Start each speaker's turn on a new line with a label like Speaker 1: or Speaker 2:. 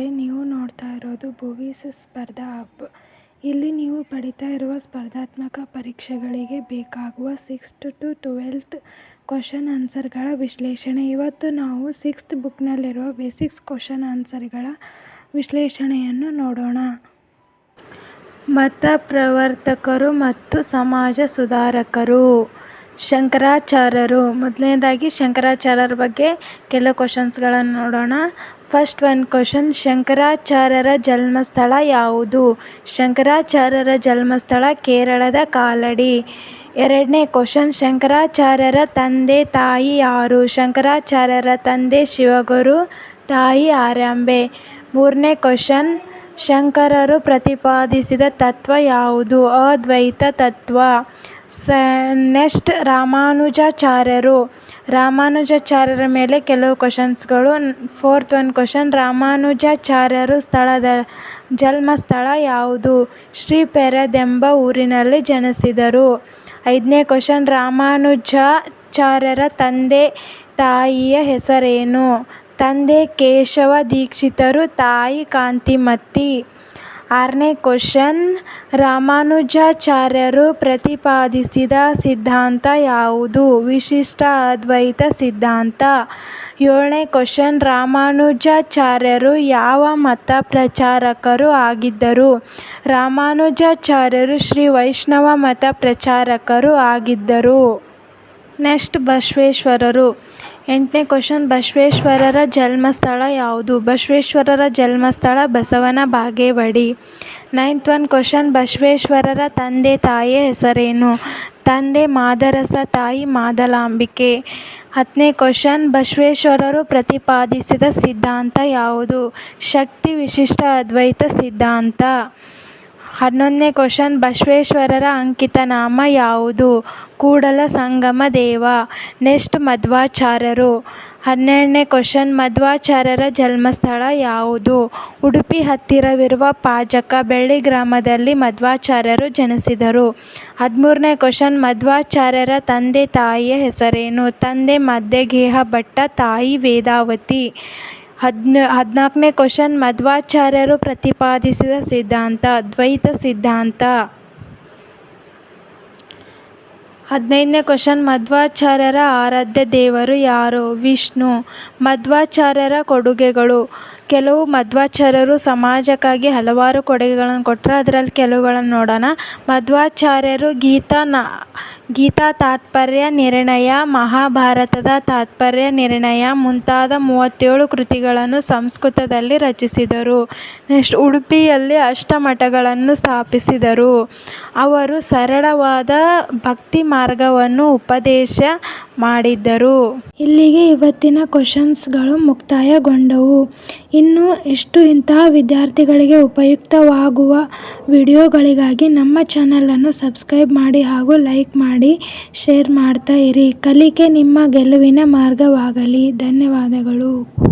Speaker 1: ನೀವು ನೋಡ್ತಾ ಇರೋದು ಭುವೀಸ್ ಸ್ಪರ್ಧಾ ಹಬ್. ಇಲ್ಲಿ ನೀವು ಪಡಿತಾ ಇರುವ ಸ್ಪರ್ಧಾತ್ಮಕ ಪರೀಕ್ಷೆಗಳಿಗೆ ಬೇಕಾಗುವ ಸಿಕ್ಸ್ತ್ ಟು ಟ್ವೆಲ್ತ್ ಕ್ವಶನ್ ಆನ್ಸರ್ಗಳ ವಿಶ್ಲೇಷಣೆ. ಇವತ್ತು ನಾವು ಸಿಕ್ಸ್ತ್ ಬುಕ್ನಲ್ಲಿರುವ ಬೇಸಿಕ್ಸ್ ಕ್ವಶನ್ ಆನ್ಸರ್ಗಳ ವಿಶ್ಲೇಷಣೆಯನ್ನು ನೋಡೋಣ. ಮತ ಪ್ರವರ್ತಕರು ಮತ್ತು ಸಮಾಜ ಸುಧಾರಕರು. ಶಂಕರಾಚಾರ್ಯರು. ಮೊದಲನೇದಾಗಿ ಶಂಕರಾಚಾರ್ಯರ ಬಗ್ಗೆ ಕೆಲವು ಕ್ವಶನ್ಸ್ಗಳನ್ನು ನೋಡೋಣ. ಫಸ್ಟ್ ಒನ್ ಕ್ವಶನ್ ಶಂಕರಾಚಾರ್ಯರ ಜನ್ಮಸ್ಥಳ ಯಾವುದು? ಶಂಕರಾಚಾರ್ಯರ ಜನ್ಮಸ್ಥಳ ಕೇರಳದ ಕಾಲಡಿ. ಎರಡನೇ ಕ್ವಶನ್ ಶಂಕರಾಚಾರ್ಯರ ತಂದೆ ತಾಯಿ ಯಾರು? ಶಂಕರಾಚಾರ್ಯರ ತಂದೆ ಶಿವಗುರು, ತಾಯಿ ಆರ್ಯಾಂಬೆ. ಮೂರನೇ ಕ್ವಶನ್ ಶಂಕರರು ಪ್ರತಿಪಾದಿಸಿದ ತತ್ವ ಯಾವುದು? ಅದ್ವೈತ ತತ್ವ. ಸ, ನೆಕ್ಸ್ಟ್ ರಾಮಾನುಜಾಚಾರ್ಯರು. ರಾಮಾನುಜಾಚಾರ್ಯರ ಮೇಲೆ ಕೆಲವು ಕ್ವಶನ್ಸ್ಗಳು ಫೋರ್ತ್ ಒನ್ ಕ್ವಶನ್ ರಾಮಾನುಜಾಚಾರ್ಯರು ಸ್ಥಳದ ಜನ್ಮಸ್ಥಳ ಯಾವುದು? ಶ್ರೀಪೆರದೆಂಬ ಊರಿನಲ್ಲಿ ಜನಿಸಿದರು. ಐದನೇ ಕ್ವಶನ್ ರಾಮಾನುಜಾಚಾರ್ಯರ ತಂದೆ ತಾಯಿಯ ಹೆಸರೇನು? ತಂದೆ ಕೇಶವ ದೀಕ್ಷಿತರು, ತಾಯಿ ಕಾಂತಿಮತಿ. ಆರನೇ ಕ್ವಶನ್, ರಾಮಾನುಜಾಚಾರ್ಯರು ಪ್ರತಿಪಾದಿಸಿದ ಸಿದ್ಧಾಂತ ಯಾವುದು? ವಿಶಿಷ್ಟ ಅದ್ವೈತ ಸಿದ್ಧಾಂತ. ಏಳನೇ ಕ್ವಶನ್, ರಾಮಾನುಜಾಚಾರ್ಯರು ಯಾವ ಮತ ಪ್ರಚಾರಕರು ಆಗಿದ್ದರು? ರಾಮಾನುಜಾಚಾರ್ಯರು ಶ್ರೀ ವೈಷ್ಣವ ಮತ ಪ್ರಚಾರಕರು ಆಗಿದ್ದರು. ನೆಕ್ಸ್ಟ್ ಬಸವೇಶ್ವರರು. ಎಂಟನೇ ಕ್ವಶನ್, ಬಸವೇಶ್ವರರ ಜನ್ಮಸ್ಥಳ ಯಾವುದು? ಬಸವೇಶ್ವರರ ಜನ್ಮಸ್ಥಳ, Basavana Bagewadi. Ninth one question, ಬಸವೇಶ್ವರರ ತಂದೆ ತಾಯಿಯ ಹೆಸರೇನು? ತಂದೆ ಮಾದರಸ, ತಾಯಿ ಮಾದಲಾಂಬಿಕೆ. ಹತ್ತನೇ ಕ್ವಶನ್, ಬಸವೇಶ್ವರರು ಪ್ರತಿಪಾದಿಸಿದ ಸಿದ್ಧಾಂತ ಯಾವುದು? ಶಕ್ತಿ ವಿಶಿಷ್ಟ ಅದ್ವೈತ ಸಿದ್ಧಾಂತ. ಹನ್ನೊಂದನೇ ಕ್ವಶನ್, ಬಸವೇಶ್ವರರ ಅಂಕಿತನಾಮ ಯಾವುದು? ಕೂಡಲ ಸಂಗಮ ದೇವ, ನೆಕ್ಸ್ಟ್ ಮಧ್ವಾಚಾರ್ಯರು. ಹನ್ನೆರಡನೇ ಕ್ವಶನ್, ಮಧ್ವಾಚಾರ್ಯರ ಜನ್ಮಸ್ಥಳ ಯಾವುದು? ಉಡುಪಿ ಹತ್ತಿರವಿರುವ ಪಾಜಕ, ಬೆಳ್ಳಿ ಗ್ರಾಮದಲ್ಲಿ ಮಧ್ವಾಚಾರ್ಯರು ಜನಿಸಿದರು. ಹದಿಮೂರನೇ ಕ್ವಶನ್, ಮಧ್ವಾಚಾರ್ಯರ ತಂದೆ ತಾಯಿಯ ಹೆಸರೇನು? ತಂದೆ ಮಧ್ಯಗೇಹ ಭಟ್ಟ, ತಾಯಿ ವೇದಾವತಿ. ಹದಿನ, ಹದಿನಾಲ್ಕನೇ ಕ್ವಶನ್, ಮಧ್ವಾಚಾರ್ಯರು ಪ್ರತಿಪಾದಿಸಿದ ಸಿದ್ಧಾಂತ ದ್ವೈತ ಸಿದ್ಧಾಂತ. ಹದಿನೈದನೇ ಕ್ವಶನ್, ಮಧ್ವಾಚಾರ್ಯರ ಆರಾಧ್ಯ ದೇವರು ಯಾರು? ವಿಷ್ಣು. ಮಧ್ವಾಚಾರ್ಯರ ಕೊಡುಗೆಗಳು. ಕೆಲವು ಮಧ್ವಾಚಾರ್ಯರು ಸಮಾಜಕ್ಕಾಗಿ ಹಲವಾರು ಕೊಡುಗೆಗಳನ್ನು ಕೊಟ್ಟರೆ. ಅದರಲ್ಲಿ ಕೆಲವುಗಳನ್ನು ನೋಡೋಣ. ಮಧ್ವಾಚಾರ್ಯರು ಗೀತಾ ನಾ ಗೀತಾ ತಾತ್ಪರ್ಯ ನಿರ್ಣಯ, ಮಹಾಭಾರತದ ತಾತ್ಪರ್ಯ ನಿರ್ಣಯ ಮುಂತಾದ ಮೂವತ್ತೇಳು ಕೃತಿಗಳನ್ನು ಸಂಸ್ಕೃತದಲ್ಲಿ ರಚಿಸಿದರು. ನೆಕ್ಸ್ಟ್ ಉಡುಪಿಯಲ್ಲಿ ಅಷ್ಟಮಠಗಳನ್ನು ಸ್ಥಾಪಿಸಿದರು. ಅವರು ಸರಳವಾದ ಭಕ್ತಿ ಮಾರ್ಗವನ್ನು ಉಪದೇಶ ಮಾಡಿದ್ದರು. ಇಲ್ಲಿಗೆ ಇವತ್ತಿನ ಕ್ವಶನ್ಸ್ಗಳು ಮುಕ್ತಾಯಗೊಂಡವು. ಇನ್ನು ಎಷ್ಟು ಇಂತಹ ವಿದ್ಯಾರ್ಥಿಗಳಿಗೆ ಉಪಯುಕ್ತವಾಗುವ ವಿಡಿಯೋಗಳಿಗಾಗಿ ನಮ್ಮ ಚಾನಲನ್ನು ಸಬ್ಸ್ಕ್ರೈಬ್ ಮಾಡಿ ಹಾಗೂ ಲೈಕ್ ಮಾಡಿ, ಶೇರ್ ಮಾಡ್ತಾ ಇರಿ. ಕಲಿಕೆ ನಿಮ್ಮ ಗೆಲುವಿನ ಮಾರ್ಗವಾಗಲಿ. ಧನ್ಯವಾದಗಳು.